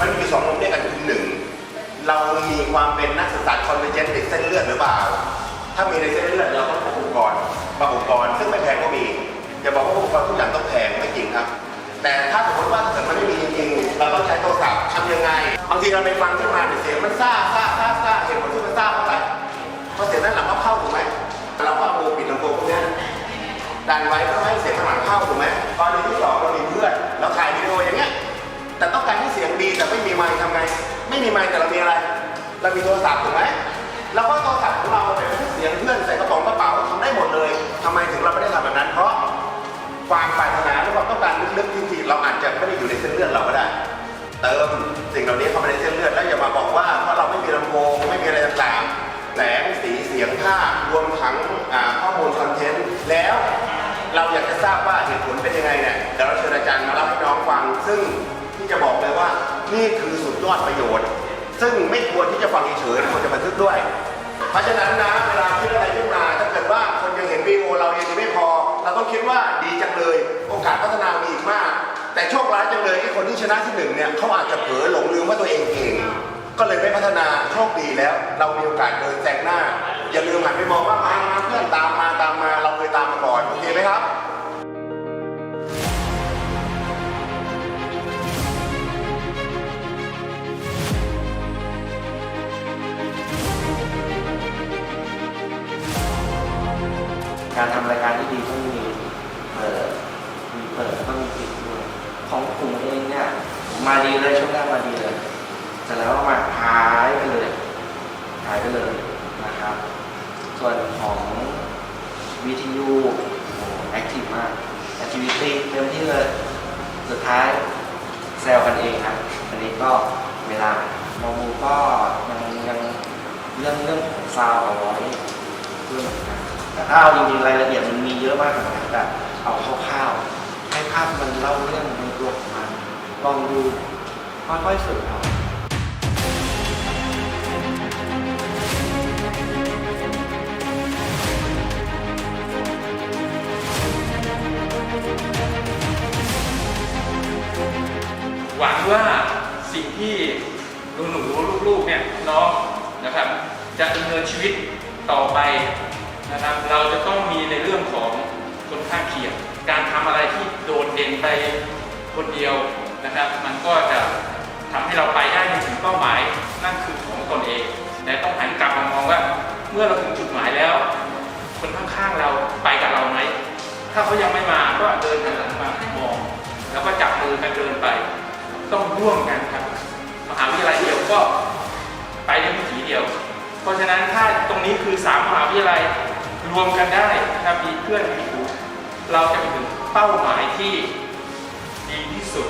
มันมีสองมุมด้วยกันคือหนึ่งเรามีความเป็นนักศึกษาคอนเวเจนต์ในเส้นเลือดหรือเปล่า ถ้ามีในเส้นเลือดเราต้องพบอุปกรณ์บางอุปกรณ์ซึ่งไม่แพงก็มีอย่าบอกว่าอุปกรณ์ทุกอย่างต้องแพงไม่จริงครับ แต่ถ้าสมมติว่าถ้าเกิดมันไม่มีจริงๆเราต้องใช้โทรศัพท์ทำยังไงบางทีเราไปฟังขึ้นมาเนี่ยเสียงมันซ่าซ่าซ่าซ่าเหตุผลที่มันซ่าเพราะอะไรเพราะเสียงด้านหลังก็เข้าถูกไหมเราก็เอามือปิดลำโพงพวกเนี้ยดันไว้เพื่อไม่ให้เสียงข้างหลังเข้าถูกไหมกรณีที่ส ไม่มีไมค์ทำไง ไม่มีไมค์แต่เรามีอะไร เรามีโทรศัพท์ถูกไหมเราก็โทรศัพท์ของเราไปบันทึกเสียงเพื่อนใส่กระป๋องกระเป๋าทำได้หมดเลยทำไมถึงเราไม่ได้ทำแบบนั้น เพราะความปรารถนาหรือความต้องการลึกๆจริงๆเราอาจจะไม่ได้อยู่ในเส้นเลือดเราก็ได้ เติมสิ่งเหล่านี้เข้ามาในเส้นเลือดแล้วอย่ามาบอกว่าเพราะเราไม่มีลำโพงไม่มีอะไรต่างๆแสงสีเสียงภาพรวมทั้งข้อมูลคอนเทนต์แล้วเราอยากจะทราบว่าเหตุผลเป็นยังไงเนี่ยเดี๋ยวเราเชิญอาจารย์มาเล่าให้น้องฟัง ซึ่ง นี่คือสุดยอดประโยชน์ ซึ่งไม่ควรที่จะฟังเฉยๆควรจะบันทึกด้วย เพราะฉะนั้นนะเวลาคิดอะไรขึ้นมาถ้าเกิดว่าคนยังเห็นวีโอเรายังไม่พอ เราต้องคิดว่าดีจังเลย โอกาสพัฒนามีอีกมาก แต่โชคร้ายจังเลยไอ้คนที่ชนะที่หนึ่งเนี่ยเขาอาจจะเผลอหลงลืมว่าตัวเองเก่งก็เลยไม่พัฒนาโชคดีแล้ว เรามีโอกาสเดินแซงหน้า อย่าลืมหันไปมองว่ามามาเพื่อนตามมาตามมาเราเคยตามมาก่อน การทำรายการที่ดีต้องมีเปิดมีเปิดต้องมีปิดด้วยของผมเองเนี่ยมาดีเลยช่วงแรกมาดีเลยเสร็จแล้วก็มาหายไปเลยหายไปเลยนะครับ ส่วนของวิทยุแอคทีฟมากแอคทิวิตี้เต็มที่เลยสุดท้ายแซวกันเองครับอันนี้ก็เวลาโมมูก็ยังยังเรื่องเรื่องของซาวเอาไว้เรื่องเหมือนกัน แต่ถ้าเอาจริงๆรายละเอียดมันมีเยอะมากกว่านั้นแต่เอาคร่าวๆให้ภาพมันเล่าเรื่องในตัวของมันลองดูค่อยๆฝึกเอาหวังว่าสิ่งที่หนูๆลูกๆเนี่ยน้องนะครับ จะดำเนินชีวิตต่อไป นะครับเราจะต้องมีในเรื่องของคนข้างเคียง การทำอะไรที่โดดเด่นไปคนเดียวนะครับ มันก็จะทำให้เราไปได้ในถึงเป้าหมาย นั่นคือของตนเอง แต่ต้องหันกลับมามองว่าเมื่อเราถึงจุดหมายแล้ว คนข้างๆเราไปกับเราไหมถ้าเขายังไม่มาก็เดินหันหลังมามอง แล้วก็จับมือกันเดินไป ต้องร่วมกันครับมหาวิทยาลัยเดียวก็ไปได้วิถีเดียว เพราะฉะนั้นถ้าตรงนี้คือสามมหาวิทยาลัย รวมกันได้นะครับมีเพื่อนมีฝูงเราจะไปถึงเป้าหมายที่ดีที่สุด